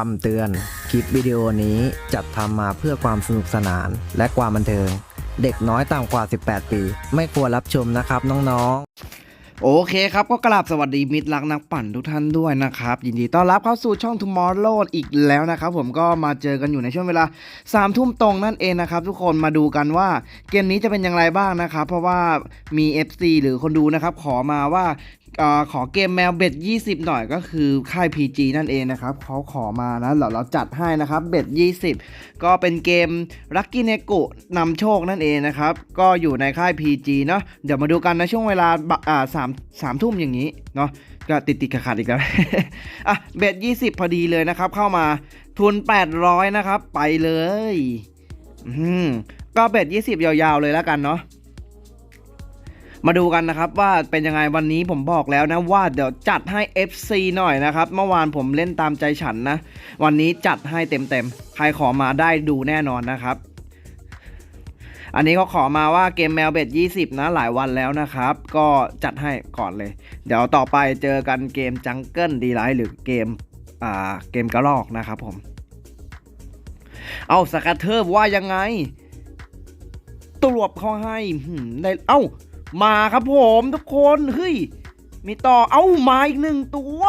คำเตือน คลิปวิดีโอนี้จัดทำมาเพื่อความสนุกสนานและความบันเทิง เด็กน้อยต่ำกว่า 18 ปี ไม่ควรรับชมนะครับน้องๆ โอเคครับก็กราบสวัสดีมิตรรักนักปั่นทุกท่านด้วยนะครับ ยินดีต้อนรับเข้าสู่ช่อง Tomorrow อีกแล้วนะครับ ผมก็มาเจอกันอยู่ในช่วงเวลา3ามทุ่มตรงนั่นเองนะครับ ทุกคนมาดูกันว่าเกมนี้จะเป็นอย่างไรบ้างนะครับ เพราะว่ามี FC หรือคนดูนะครับขอมาว่าขอเกมแมวเบ็ด 20 หน่อยก็คือค่าย PG นั่นเองนะครับเขาขอมานะเราเราจัดให้นะครับเบ็ด 20 ก็เป็นเกม Lucky n e g o นำโชคนั่นเองนะครับ ก็อยู่ในค่าย PG เนาะเดี๋ยวมาดูกันนะช่วงเวลาอ่าสามสามทุ่มอย่างนี้เนาะก็ติดติดขัดขัดอีกแล้วอะเบ็ด 20 พอดีเลยนะครับ เข้ามาทุน 800 นะครับ ไปเลยอืมก็เบ็ด 20 ยาวๆเลยแล้วกันเนาะ มาดูกันนะครับว่าเป็นยังไงวันนี้ผมบอกแล้วนะว่าเดี๋ยวจัดให้ FC หน่อยนะครับเมื่อวานผมเล่นตามใจฉันนะ วันนี้จัดให้เต็มๆ ใครขอมาได้ดูแน่นอนนะครับ อันนี้เขาขอมาว่าเกมแมวเบ็ด20 นะหลายวันแล้วนะครับ ก็จัดให้ก่อนเลย เดี๋ยวต่อไปเจอกันเกมจังเกิลดีไลท์หรือเกมอ่าเกมกระลอกนะครับผม เอาสกัตเทอร์ว่ายังไงตรวบเขาให้ได้เอ้า มาครับผมทุกคนเฮ้ยมีต่อเอ้ามาอีกหนึ่งตัว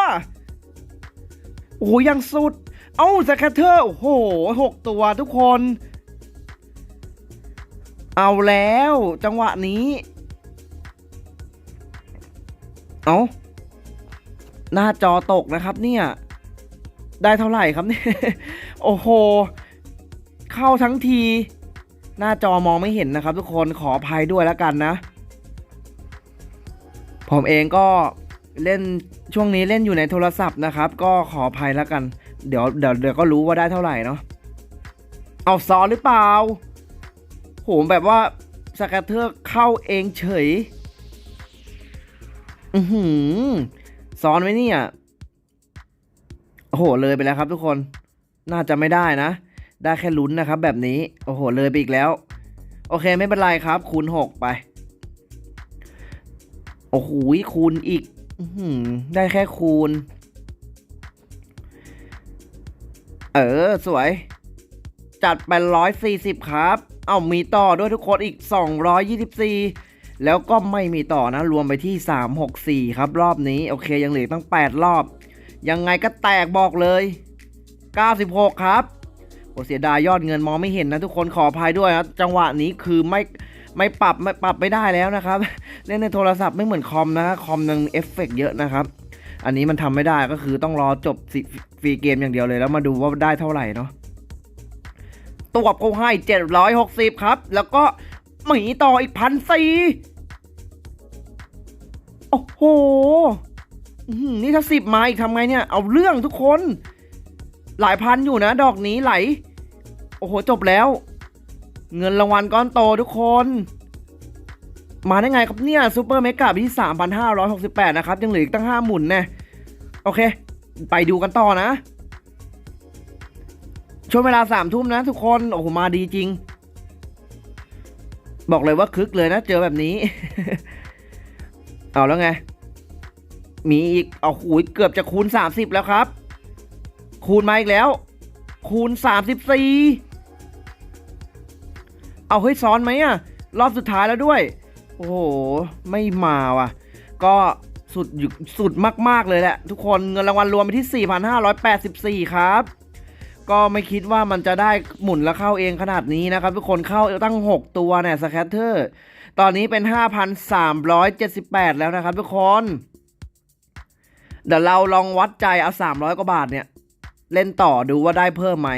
โอ้โหยังสุด เอ้าสแคเทอร์โอ้โหหกตัวทุกคน เอาแล้วจังหวะนี้ เอาหน้าจอตกนะครับเนี่ย ได้เท่าไหร่ครับเนี่ย โอ้โห เข้าทั้งที หน้าจอมองไม่เห็นนะครับทุกคนขออภัยด้วยแล้วกันนะ ผมเองก็เล่นช่วงนี้เล่นอยู่ในโทรศัพท์นะครับ ก็ขออภัยแล้วกัน เดี๋ยวเดี๋ยวเดี๋ยวก็รู้ว่าได้เท่าไหร่เนาะเอาซอนหรือเปล่าโหแบบว่าสแกตเตอร์เข้าเองเฉย อือหือซ้อนไว้เนี่ยโอ้โหเลยไปแล้วครับทุกคน น่าจะไม่ได้นะ ได้แค่ลุ้นนะครับ แบบนี้ โอ้โหเลยไปอีกแล้ว โอเคไม่เป็นไรครับ คูณหกไป โอ้โหคูณอีกอได้แค่คูณ เออ สวย จัดไปร้อยสี่สิบครับ เอามีต่อด้วยทุกคนอีกสองร้อยยี่สิบสี่แล้วก็ไม่มีต่อนะ รวมไปที่สามหกสี่ครับ รอบนี้ โอเค ยังเหลือตั้งแปดรอบ ยังไงก็แตกบอกเลยเก้าสิบหกครับโอเสียดายยอดเงินมองไม่เห็นนะทุกคนขออภัยด้วยนะจังหวะนี้คือไม่ไม่ปรับไม่ปรับไม่ได้แล้วนะครับ เล่นในโทรศัพท์ไม่เหมือนคอมนะคอมมันเอฟเฟกต์เยอะนะครับ อันนี้มันทำไม่ได้ก็คือต้องรอจบฟรีเกมอย่างเดียวเลย แล้วมาดูว่าได้เท่าไหร่เนาะตัวเขาให้ 760 ครับ แล้วก็หมีต่ออีกพันสี่โอ้โหนี่ถ้าสิบมาอีกทำไงเนี่ย เอาเรื่องทุกคน หลายพันอยู่นะ ดอกนี้ไหล โอ้โห จบแล้ว เงินรางวัลก้อนโตทุกคน มาได้ไงครับเนี่ยซูเปอร์เมกะที่ 3,568 นะครับ ยังเหลืออีกตั้ง 5 หมุนแน่โอเค ไปดูกันต่อนะ ช่วงเวลาสามทุ่มนะทุกคน โอ้โห มาดีจริง บอกเลยว่าคึกเลยนะ เจอแบบนี้ เอาแล้วไง มีอีก เอาหูยเกือบจะคูณ 30 แล้วครับ คูณมาอีกแล้ว คูณ 34 เอาเฮ้ยซ้อนไหมอะรอบสุดท้ายแล้วด้วย โอ้โห ไม่มาว่ะ ก็สุดอยู่สุดมาก ๆ เลยแหละ ทุกคนเงินรางวัลรวมไปที่ 4,584 ครับ ก็ไม่คิดว่ามันจะได้หมุนแล้วเข้าเองขนาดนี้นะครับ ทุกคนเข้าตั้ง 6 ตัวเนี่ยสแคตเตอร์ตอนนี้เป็น 5,378 แล้วนะครับทุกคน เดี๋ยวเราลองวัดใจเอา 300 กว่าบาทเนี่ย เล่นต่อดูว่าได้เพิ่มไหม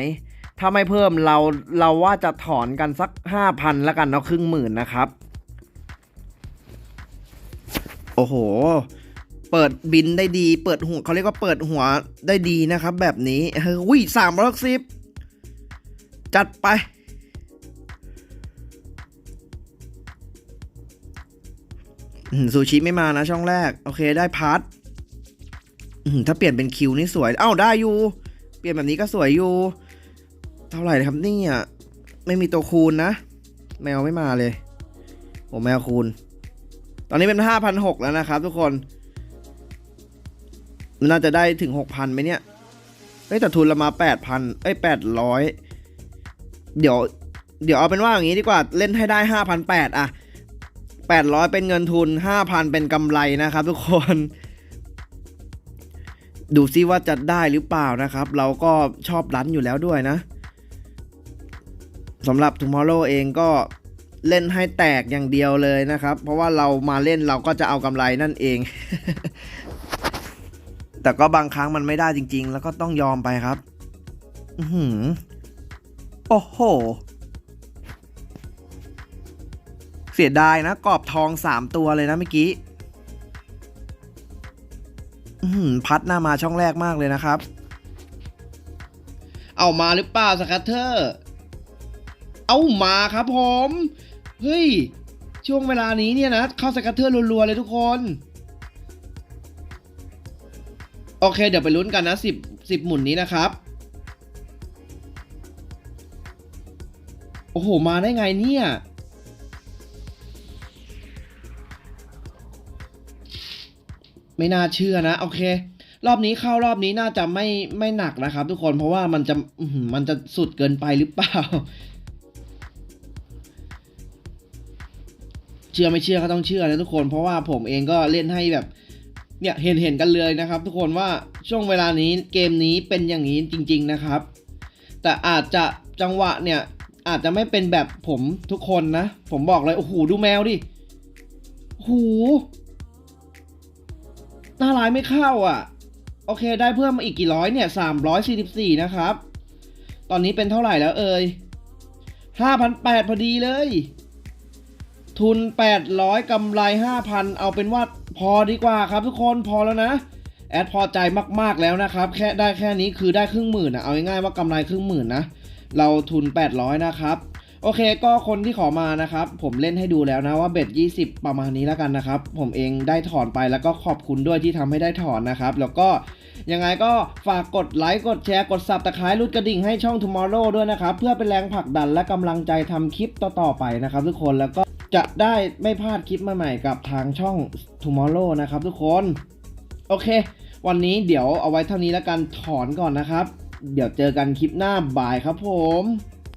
ถ้าไม่เพิ่มเราเราว่าจะถอนกันสัก 5,000 แล้วกันเนาะครึ่งหมื่นนะครับ โอ้โห เปิดบินได้ดี เปิดหัวเขาเรียกว่าเปิดหัวได้ดีนะครับ แบบนี้เฮ้ยอุ้ยสามร้อยสิบจัดไป ซูชิไม่มานะช่องแรก โอเคได้พาร์ทถ้าเปลี่ยนเป็นคิวนี่สวย เอ้าได้อยู่ เปลี่ยนแบบนี้ก็สวยอยู่ เท่าไหร่ครับนี่ยไม่มีตัวคูณนะ แมวไม่มาเลย โอ้แมวคูณ ตอนนี้เป็นห้าพันหกแล้วนะครับทุกคนมันน่าจะได้ถึงหกพันไหมเนี่ยเฮ้ยแต่ทุนเรามาแปดพันเอ้ยแปดร้อยเดี๋ยว เดี๋ยวเอาเป็นว่าอย่างนี้ดีกว่าเล่นให้ได้ห้าพันแปดอะแปดร้อยเป็นเงินทุนห้าพันเป็นกำไรนะครับ ทุกคน ดูซิว่าจะได้หรือเปล่านะครับ เราก็ชอบรันอยู่แล้วด้วยนะสำหรับ Tomorrow เองก็ เล่นให้แตกอย่างเดียวเลยนะครับ เพราะว่าเรามาเล่นเราก็จะเอากำไรนั่นเอง แต่ก็บางครั้งมันไม่ได้จริง ๆ แล้วก็ต้องยอมไปครับอือหือโอ้โห เสียดายนะ กรอบทองสามตัวเลยนะเมื่อกี้อื้อหือพัดหน้ามาช่องแรกมากเลยนะครับ เอามาหรือเปล่าสกัตเทอร์ เอามาครับผม เฮ้ย ช่วงเวลานี้เนี่ยนะ เข้าสกัตเทอร์รัวๆเลยทุกคน โอเค เดี๋ยวไปลุ้นกันนะสิบสิบหมุนนี้นะครับ โอ้โห มาได้ไงเนี่ยไม่น่าเชื่อนะ โอเค รอบนี้เข้ารอบนี้น่าจะไม่ไม่หนักนะครับ ทุกคนเพราะว่ามันจะมันจะสุดเกินไปหรือเปล่า ชื่อไม่เชื่อก็ต้องเชื่อนะทุกคน เพราะว่าผมเองก็เล่นให้แบบเนี่ยเห็นเห็นกันเลยนะครับ ทุกคนว่าช่วงเวลานี้เกมนี้เป็นอย่างนี้จริง ๆนะครับ แต่อาจจะจังหวะเนี่ยอาจจะไม่เป็นแบบผมทุกคนนะ ผมบอกเลยโอ้โหดูแมวดิโอ้หหน้าลายไม่เข้าอะ โอเคได้เพิ่มมาอีกกี่ร้อยเนี่ยสามร้อยสี่สิบสี่นะครับ ตอนนี้เป็นเท่าไหร่แล้วเอ่ยห้าพันแปดพอดีเลย ทุน 800กำไร 5,000 เอาเป็นว่าพอดีกว่าครับทุกคนพอแล้วนะ แอดพอใจมากๆแล้วนะครับ แค่ได้แค่นี้คือได้ครึ่งหมื่นนะเอาง่ายๆว่ากำไรครึ่งหมื่นนะ เราทุน 800 นะครับ โอเคก็คนที่ขอมานะครับ ผมเล่นให้ดูแล้วนะว่าเบ็ด20 ประมาณนี้แล้วกันนะครับ ผมเองได้ถอนไปแล้วก็ขอบคุณด้วยที่ทำให้ได้ถอนนะครับ แล้วก็ยังไงก็ฝากกดไลค์กดแชร์กด subscribe รุดกระดิ่งให้ช่อง Tomorrow ด้วยนะครับ เพื่อเป็นแรงผลักดันและกำลังใจทำคลิปต่อๆไปนะครับทุกคนแล้วก็ จะได้ไม่พลาดคลิปใหม่ๆกับทางช่อง Tomorrow นะครับทุกคน โอเค วันนี้เดี๋ยวเอาไว้เท่านี้แล้วกันถอนก่อนนะครับ เดี๋ยวเจอกันคลิปหน้าบ่ายครับผม